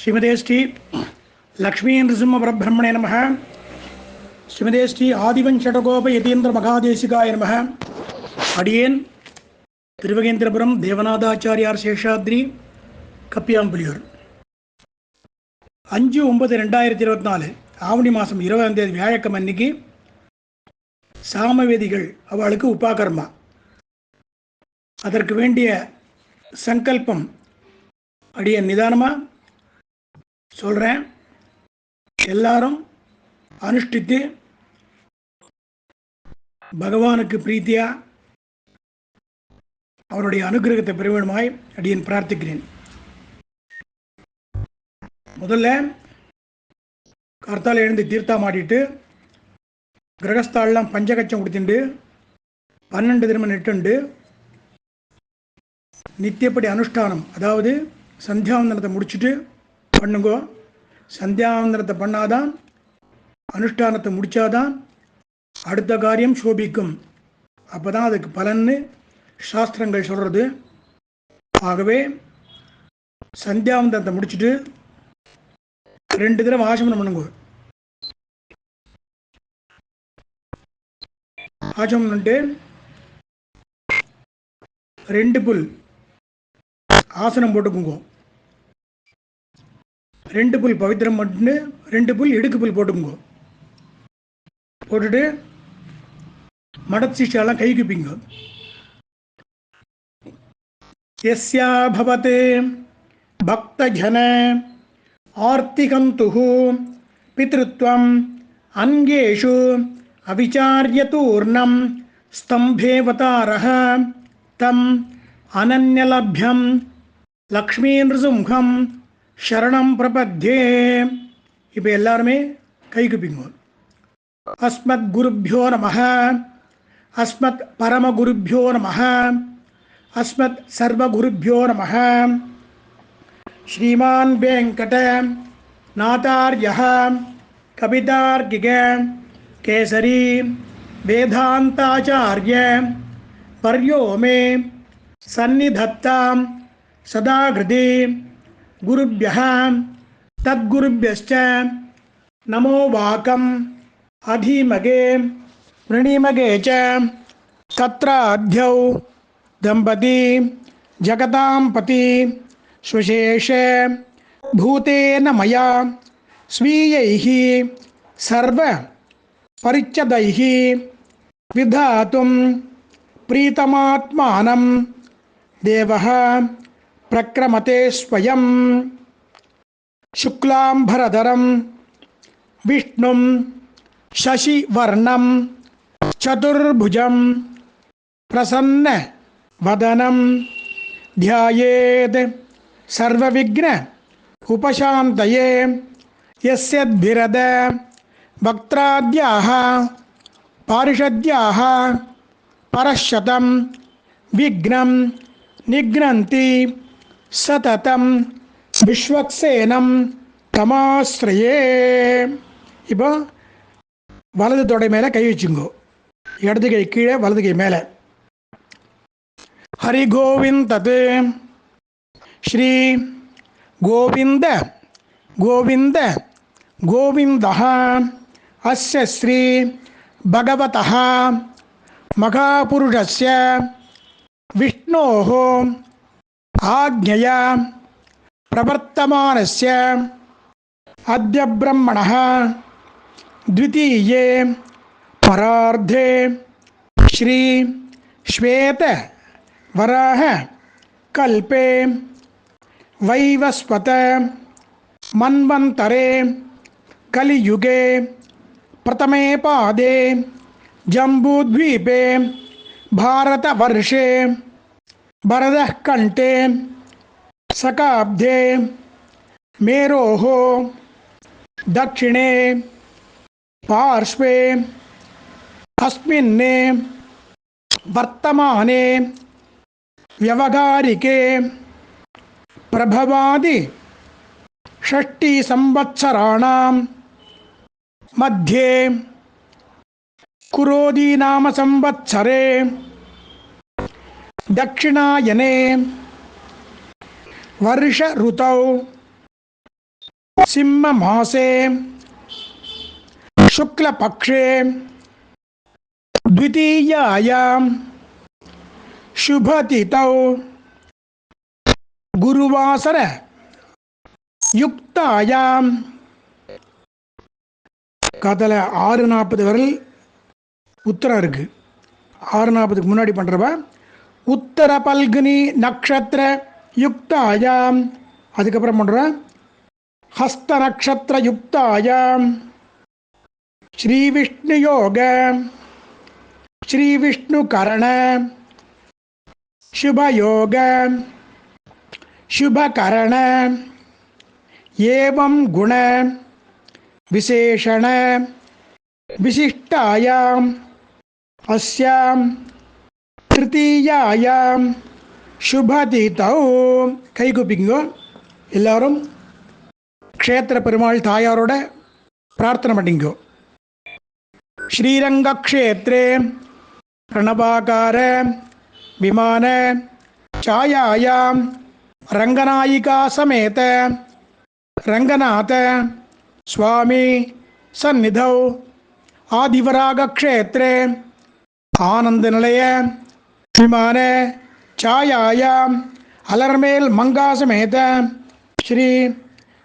ஸ்ரீமதே ஸ்ரீ லக்ஷ்மீ நிருசிம்ம பரபிரம்மணே நம ஸ்ரீமதே ஸ்ரீ ஆதிவஞ்சடகோப யதீந்திர மகாதேசிகாய நம அடியேன் திருவகேந்திரபுரம் தேவநாதாச்சாரியார் சேஷாத்ரி கப்பியாம்புலியூர். அஞ்சு ஒன்பது ரெண்டாயிரத்தி இருபத்தி நாலு ஆவணி மாதம் இருபதாம் தேதி வியாழக்கம் அன்னைக்கு சாமவேதிகள் அவளுக்கு உபாகர்மா. அதற்கு வேண்டிய சங்கல்பம் அடிய நிதானமாக சொல்கிறேன் எல்லாரும் அனுஷ்டித்து பகவானுக்கு பிரீத்தியா அவருடைய அனுகிரகத்தை பெற வேண்டுமாய் அடியேன் பிரார்த்திக்கிறேன். முதல்ல கர்த்தால் எழுந்து தீர்த்தா மாட்டிட்டு கிரகஸ்தாலெலாம் பஞ்சகச்சம் கொடுத்துண்டு பன்னெண்டு தினமும் நெட்டுண்டு நித்தியப்படி அனுஷ்டானம் அதாவது சந்தியாவந்தனத்தை முடிச்சுட்டு பண்ணுங்கோ. சந்தியாவந்தனத்தை பண்ணாதான் அனுஷ்டானத்தை முடித்தாதான் அடுத்த காரியம் சோபிக்கும். அப்போ தான் அதுக்கு பலன்னு சாஸ்திரங்கள் சொல்கிறது ஆகவே சந்தியாவந்தனத்தை முடிச்சுட்டு ரெண்டு தடவை ஆசமனம் பண்ணுங்க. ஆசமனம்ட்டு பண்ணிட்டு ரெண்டு புல் ஆசனம் போட்டுக்குங்க. ரெண்டு புல் பவித்திரம் பண்ணு ரெண்டு புல் இடுக்கு புல் போட்டுக்குங்க போட்டுட்டு மடச்சிஷாலாம் கை குப்பிங்க यस्या भवते भक्तजन आर्तिकन्तुः पितृत्वम् अन्येषु अविचार्यतूर्णं स्तम्भेवतारः तम् अनन्यलभ्यं லக்ஷ்மீன்ருசிம்ஹம் சரணம் பிரபத்தே இப்போ எல்லாருமே கைக்கு பிங்குவோம் அஸ்மத் குருப்பியோ நம அஸ்மத் பரமகுருப்பியோ நம அஸ்மத் சர்வகுருப்பியோ நம ஸ்ரீமான் வெங்கட நாதாரிய கவிதார்கிக கேசரி வேதாந்தாச்சாரிய பர்யோ மே சந்நிதத்தாம் சதாகிருதி गुरुभ्यः तद्गुरुभ्यश्च। नमो वाकम्। अधीमगे। वृणीमगे च। दंपती जगतां पति सुशेषे। भूतेन मया। स्वीयैः। सर्वपरिच्छदैः। विधातुं प्रीतमात्मानं देवः। प्रक्रमते स्वयं। शुक्लाम्भरधरं विष्णुं शशिवर्णं, चतुर्भुजं प्रसन्न वदनं ध्यायेत् सर्वविघ्न उपशान्तये, यस्यद्भिरद वक्त्राद्याः, पारिषद्याः परशतं विघ्नं निघ्नन्ति। சததம் விஸ்வக்சேனம் தமாஸ்ரயே இப்போ வலது தொடை மேலே கை வச்சுங்கோ இடது கை கீழே வலது கை மேலே हरिगोविन्दत् श्री गोविन्द गोविन्द गोविन्दः अस्य श्री भगवतः महापुरुषस्य विष्णोः आज्ञया प्रवर्तमानस्य अद्य ब्रह्मणः द्वितीये परार्धे श्री श्वेत वराह कल्पे वैवस्वत मन्वन्तरे कलियुगे प्रथमे पादे जम्बूद्वीपे भारतवर्षे भरतः कण्ठे सकाब्धे मेरोः दक्षिणे पार्श्वे अस्मिन्ने वर्तमाने व्यवहारिके प्रभवादि षष्टिसंवत्सराणां मध्ये कुरोदीनामसंवत्सरे दक्षिणायने वर्ष ऋतौ सिंहमासे शुक्लपक्षे द्वितीयायां शुभतिथौ गुरुवासर யுக்தாயாம் காத்தால ஆறு நாற்பது வரல் உத்தரம் இருக்கு ஆறு நாற்பதுக்கு முன்னாடி பண்ணுறவ உத்தர பல்குனி நக்ஷத்திர யுக்தாயாம் அதுக்கப்புறம் பண்ணுற ஹஸ்த நக்ஷத்திர யுக்தாயாம் ஸ்ரீ விஷ்ணு யோக ஸ்ரீ விஷ்ணு கரண शुभयोग शुभकरण एवं गुण विशेषण विशिष्टायाम् अस्यां തൃതീയായാം ശുഭതീതൗ. കൈകുപ്പിക്കുക എല്ലാവരും ക്ഷേത്ര പെരുമാൾ തായാറോടെ പ്രാർത്ഥന പണിക്കോ ശ്രീരംഗക്ഷേത്രേ പ്രണവാകാര വിമാന ഛായായാം. രംഗനായികാസമേത രംഗനാഥ സ്വാമി സന്നിധൗ. ആദിവരാഗക്ഷേത്രേ ആനന്ദനിലയ आदिवरागक्षेत्रे आनन्दनिलय विमान छायायाम् अलर्मेल् मङ्गा समेत श्री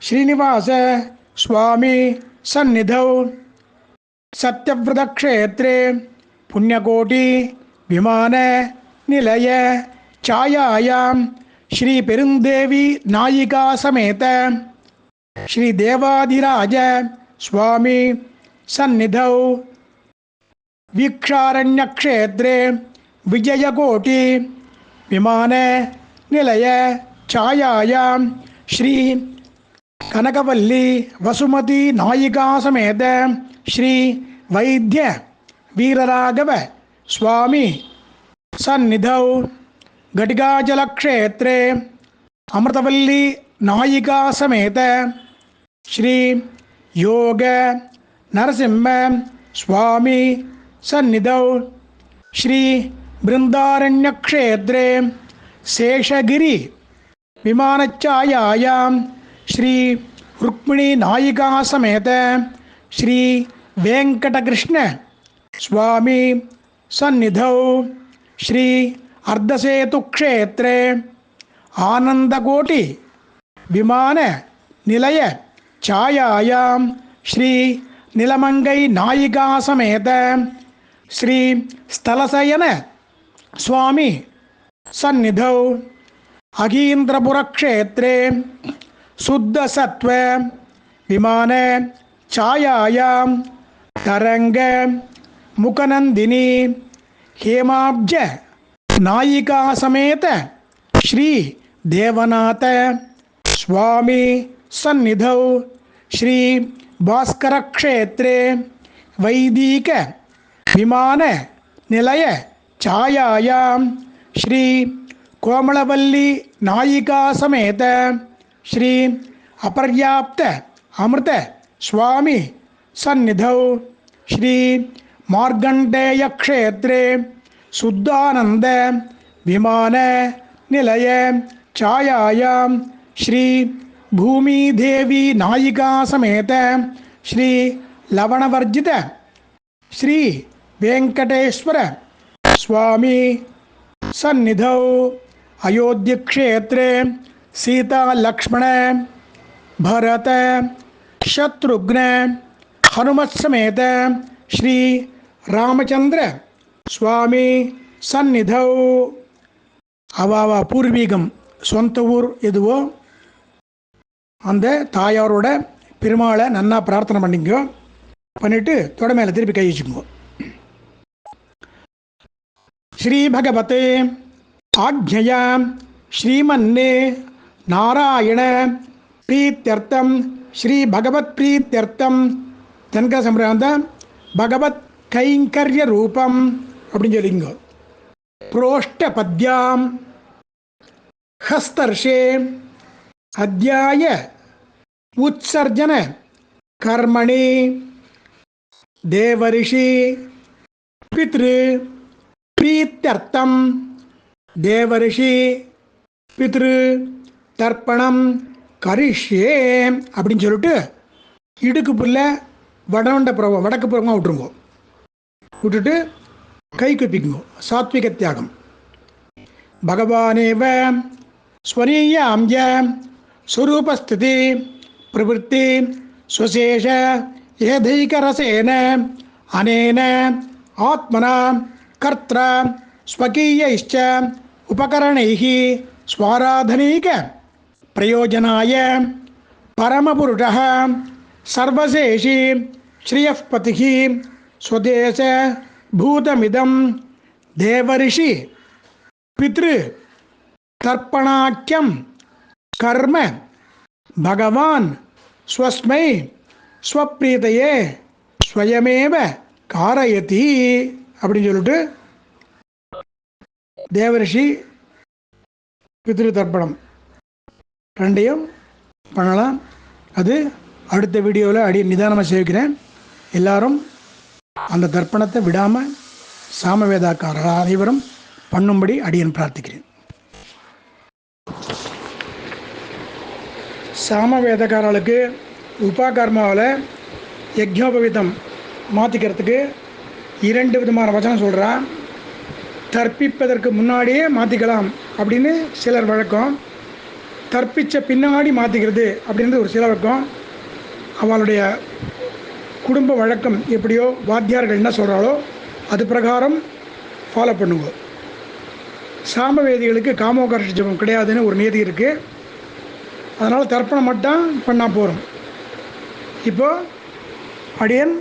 श्रीनिवास स्वामी सन्निधौ सत्यव्रतक्षेत्रे पुण्यकोटि विमान निलय छायायां श्री पेरुंदेवी नायिका समेत श्री देवाधिराज स्वामी सन्निधौ वीक्षारण्यक्षेत्रे विजयकोटि विमान निलय छायायां श्री कनकवल्ली वसुमती नायिका समेत श्री वैद्य वीरराघव स्वामी सन्निधौ घटिकाजलक्षेत्रे अमृतवल्ली नायिका समेत श्री योग नरसिंह स्वामी सन्निधौ श्री बृन्दारण्यक्षेत्रे शेषगिरि विमानच्छायायां श्री रुक्मिणी नायिका समेत श्री वेङ्कटकृष्ण स्वामी सन्निधौ श्री अर्धसेतुक्षेत्रे विमान निलय छायायां श्री निलमङ्गै नायिका समेत श्री स्थलशयन स्वामी, सन्निधौ, अगीन्द्रपुरक्षेत्रे, शुद्धसत्त्व, विमान, छायायां, तरङ्ग, मुखनन्दिनी, हेमाब्ज, नायिका समेत, श्री देवनाथ, स्वामी, सन्निधौ, श्री भास्करक्षेत्रे, वैदिक, विमान, निलय छायायां श्री कोमलवल्ली नायिका समेत श्री अपर्याप्त अमृत स्वामी सन्निधौ श्री मार्गण्डेयक्षेत्रे शुद्धानन्द विमान निलय छायायां श्री भूमिदेवी नायिका समेत श्री लवणवर्जित श्री वेङ्कटेश्वर स्वामी सन्निधौ अयोध्यक्षेत्रे सीतालक्ष्मण भरत शत्रुघ्न हनुमत्समेत श्री ராமச்சந்திர சுவாமி சந்நிதௌ அவாவ பூர்வீகம் சொந்த ஊர் எதுவோ அந்த தாயாரோட பெருமாளை நன்னா பிரார்த்தனை பண்ணிக்கோ பண்ணிட்டு தொட மேலே திருப்பி கை வச்சுக்கோ ஸ்ரீ பகவதே ஆக்ஞயா ஸ்ரீமன்னே நாராயண பிரீத்தியர்த்தம் ஸ்ரீ பகவத் பிரீத்தியர்த்தம் தென்க சம்பிரகாந்த பகவத் கைங்கரிய ரூபம் அப்படின்னு சொல்லிங்க புரோஷ்ட பத்யாம் ஹஸ்தர்ஷே அத்தியாய உத்சர்ஜன கர்மணி தேவரிஷி பித்ரு பிரீத்தர்த்தம் தேவரிஷி பித்ரு தர்ப்பணம் கரிஷ்யே அப்படின்னு சொல்லிட்டு இடுக்கு புல்ல வடவண்ட புறவம் வடக்கு புறமாக விட்டுருங்கோ. விட்டுட்டு கை குப்பிக்குங்கோ. சாத்விக தியாகம். பகவானேவ ஸ்வரீய அம்ய ஸ்வரூபஸ்திதி பிரவருத்தி சுசேஷ ஏதைகரசேன அனேன ஆத்மனா कर्त्र स्वकीय उपकरण स्वाराधनीक प्रयोजनाय परमपुरुषः, सर्वशेषी, श्रियपतिः, स्वदेश भूतमिदं देवऋषि पितृ तर्पणाख्यं कर्म, भगवान स्वस्मै, स्वप्रीतये, स्वयमेव कारयति। அப்படின்னு சொல்லிட்டு தேவரிஷி பித்ரு தர்ப்பணம் ரெண்டையும் பண்ணலாம். அது அடுத்த வீடியோவில் அடி நிதானமாக சேவிக்கிறேன். எல்லாரும் அந்த தர்ப்பணத்தை விடாமல் சாமவேதாக்காரர் அனைவரும் பண்ணும்படி அடியன் பிரார்த்திக்கிறேன். சாமவேதக்காரர்களுக்கு உபாகர்மாவில் யஜ்னோபவிதம் மாற்றிக்கிறதுக்கு இரண்டு விதமான வசனம் சொல்கிறான் தற்பிப்பதற்கு முன்னாடியே மாற்றிக்கலாம் அப்படின்னு சிலர் வழக்கம். தற்பித்த பின்னாடி மாற்றிக்கிறது அப்படின்றது ஒரு சில வழக்கம். அவளுடைய குடும்ப வழக்கம் எப்படியோ வாத்தியார்கள் என்ன சொல்கிறாளோ அது பிரகாரம் ஃபாலோ பண்ணுங்க. சாமவேதிகளுக்கு காமோகர்ஷ ஜபம் கிடையாதுன்னு ஒரு நியதி இருக்குது அதனால் தர்ப்பணம் மட்டும் பண்ணால் போகிறோம் இப்போது அடியன்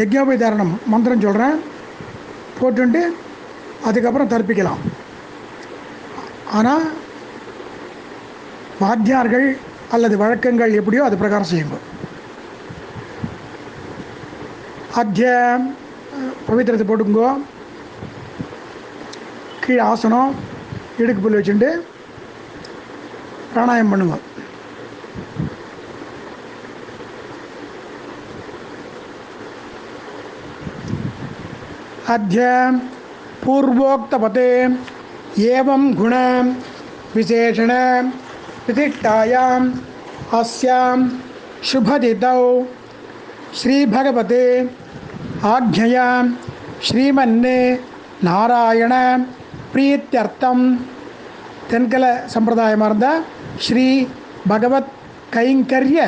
யஜ்ஞோபதாரணம் மந்திரம் சொல்கிறேன் போட்டுட்டு அதுக்கப்புறம் தர்ப்பிக்கலாம். ஆனால் வாத்தியார்கள் அல்லது வழக்கங்கள் எப்படியோ அது பிரகாரம் செய்யுங்க. அத்திய பவித்திரத்தை போட்டுக்கோ கீழே ஆசனம் இடுக்கு புல் வச்சுட்டு பிராணாயம் பண்ணுங்க. अद्य पूर्वोक्तपते एवं गुण विशेषण विशिष्टायाम् अस्यां शुभदितौ श्रीभगवते आज्ञया श्रीमन्ने நாராயண பிரீத்தியர்த்தம் தென்கல சம்பிரதாயமாக இருந்தால் ஸ்ரீ பகவத் கைங்கரிய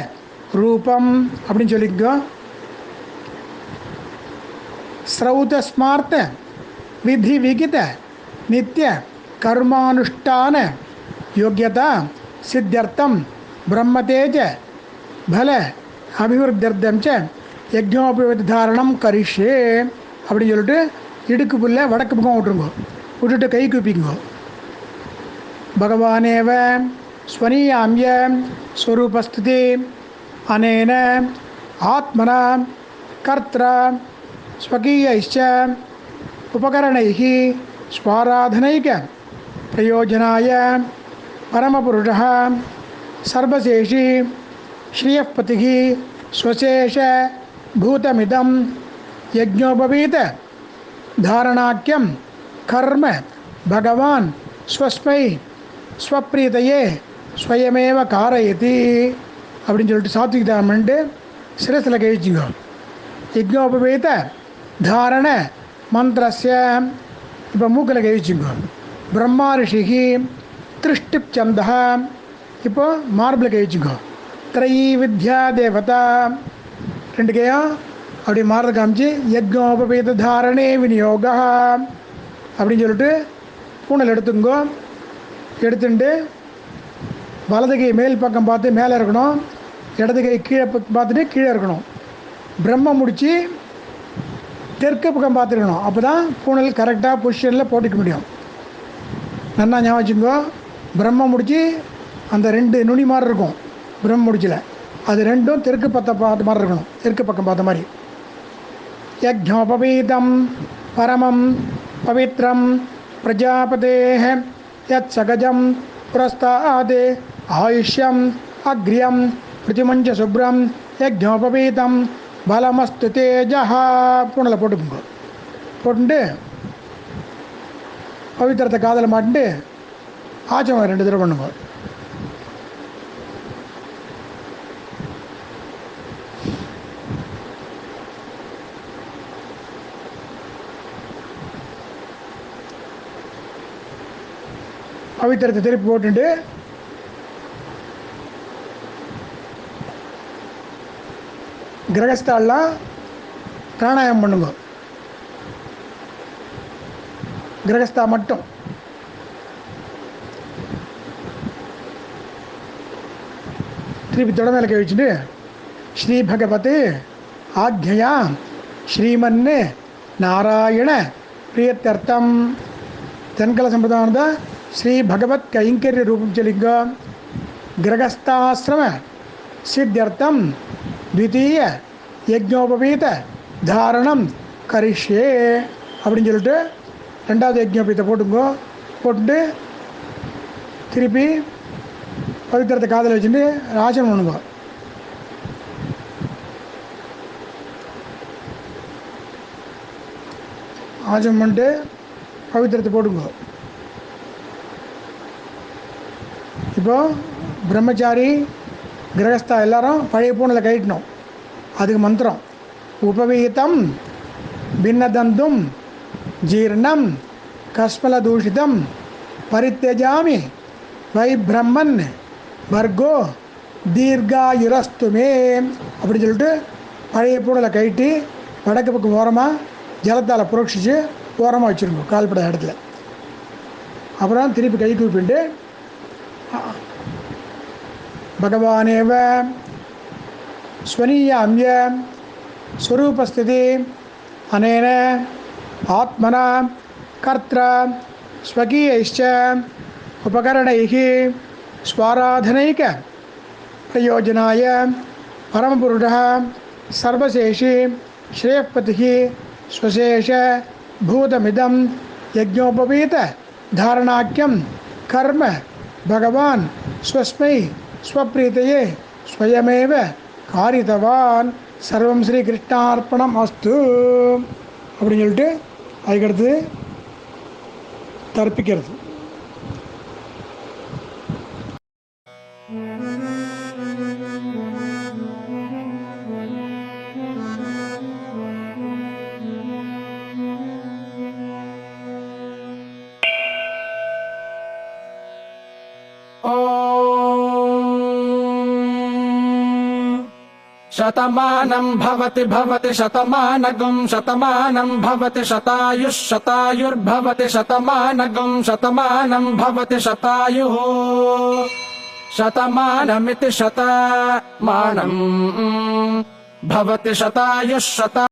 ரூபம் அப்படின்னு சொல்லிக்கோ ஸ்ரௌத ஸ்மார்த்த விதி விகித நித்திய கர்மானுஷ்டான யோக்கியதா சித்தியர்த்தம் பிரம்மதேஜ பல அபிவிருத்தியர்த்தம் ச யஜ்னோபதாரணம் கரிஷே அப்படின்னு சொல்லிட்டு இடுக்கு புல்ல வடக்கு பக்கம் விட்டுருங்கோ. விட்டுட்டு கை கூப்பிங்கோ. பகவானேவ ஸ்வனீயாமிய ஸ்வரூபஸ்திதி அனேன ஆத்மனா கர்த்தா स्वकीयैश्च उपकरणैः स्वाराधनैक प्रयोजनाय परमपुरुषः सर्वशेषी श्रियः पतिः स्वशेष भूतमिदं यज्ञोपवीत धारणाख्यं कर्म भगवान् स्वस्मै ஸ்வப்ரீதையே ஸ்வயமேவ காரயதி அப்படின்னு சொல்லிட்டு சாத்விக தாமன்ட்டு சிரசில் கழிச்சிங்க யஜ்னோபவேத தாரண மந்திரஸ்ய இப்போ மூக்கில் கழிச்சுங்க பிரம்மா ரிஷிகி திருஷ்டிப் சந்தா இப்போ மார்பில் கழிச்சுங்க திரையீ வித்யா தேவதா ரெண்டு கையும் அப்படி மாறத காமிச்சு யஜ்னோபவேத தாரணே விநியோகா அப்படின்னு சொல்லிட்டு பூனல் எடுத்துங்கோ எடுத்துட்டு வலது கை மேல் பக்கம் பார்த்து மேலே இருக்கணும் இடது கை கீழே பார்த்துட்டு கீழே இருக்கணும். பிரம்ம முடித்து தெற்கு பக்கம் பார்த்துருக்கணும். அப்போ தான் பூனல் கரெக்டாக பொசிஷனில் போட்டுக்க முடியும். நல்லா ஞாபகம் வச்சுக்கோ. பிரம்ம முடிச்சு அந்த ரெண்டு நுனி மாதிரி இருக்கும். பிரம்ம முடிச்சில். அது ரெண்டும் தெற்கு பத்த பார்த்த மாதிரி இருக்கணும். தெற்கு பக்கம் பார்த்த மாதிரி. யஜ்ஞோபவீதம் பரமம் பவித்ரம் பிரஜாபதேः யத் சகஜம் புரஸ்தாது ஆயுஷ்யம் அக்ரியம் பிருத்திமஞ்ச சுப்ரம் யஜ்ஞோபவீதம் பலமஸ்து தேஜஹா. பூனில் போட்டுக்கோங்க. போட்டுட்டு பவித்திரத்தை காதில் மாட்டின்ட்டு ஆச்சவங்க ரெண்டு தடவை பண்ணுங்க. பவித்திரத்தை திருப்பி போட்டுட்டு ग्रहस्थल प्राणायाम पड़ूंग ग्रहस्थ मट तिरपी श्री भगवते आज्ञया श्रीमे नारायण प्रियम तनक सदान श्री भगवत् कैंकर्य रूप चलिंग ग्रहस्थाश्रम सिद्ध्यर्थम. த்விதீய யஜ்ஞோபவீத தாரணம் கரிஷ்யே அப்படின்னு சொல்லிட்டு ரெண்டாவது யஜ்ஞோபீத்தை போட்டுங்கோ. போட்டுட்டு திருப்பி பவித்திரத்தை காதில் வச்சுட்டு ராசனம் பண்ணுங்க ஆச்சம் பண்ணிட்டு பவித்திரத்தை போடுங்க இப்போ பிரம்மச்சாரி கிரகஸ்தா எல்லாரும் பழைய பூனில் கழிட்டணும். அதுக்கு மந்திரம். உபவீதம் பின்னதந்தும் ஜீர்ணம் கஸ்மலதூஷிதம் பரித்தஜாமி வை பிரம்மன் வர்கோ தீர்காயுரஸ்துமே அப்படின்னு சொல்லிட்டு பழைய பூனில் கழட்டி வடக்கு பக்கம் ஓரமாக ஜலத்தால் புரோட்சிச்சு ஓரமாக வச்சுருங்க கால்பட இடத்துல. அப்புறம் திருப்பி கை கூப்பிட்டு भगवानेव स्वनीयाम्य स्वरूपस्थिति अनेन आत्मना कर्त्र उपकरणैः स्वाराधनैक प्रयोजनाय परमपुरुषः सर्वशेषि श्रेयःपतिः स्वशेष भूतमिदं यज्ञोपवीत धारणाख्यं कर्म भगवान् स्वस्मै ஸ்வப்ரீத்தையே ஸ்வயமேவ காரிதவான். சர்வம் ஸ்ரீ கிருஷ்ணார்ப்பணம் அஸ்து. அப்படின்னு சொல்லிட்டு அதுக்கடுத்து தர்ப்பிக்கிறது. शतमानम् भवति भवति शतमानगुम् शतमानम् भवति शतायुः शतायुर्भवति शतमानगुम् शतमानम् भवति शतायुः शतमानमिति शतमानम् भवति शतायुः शता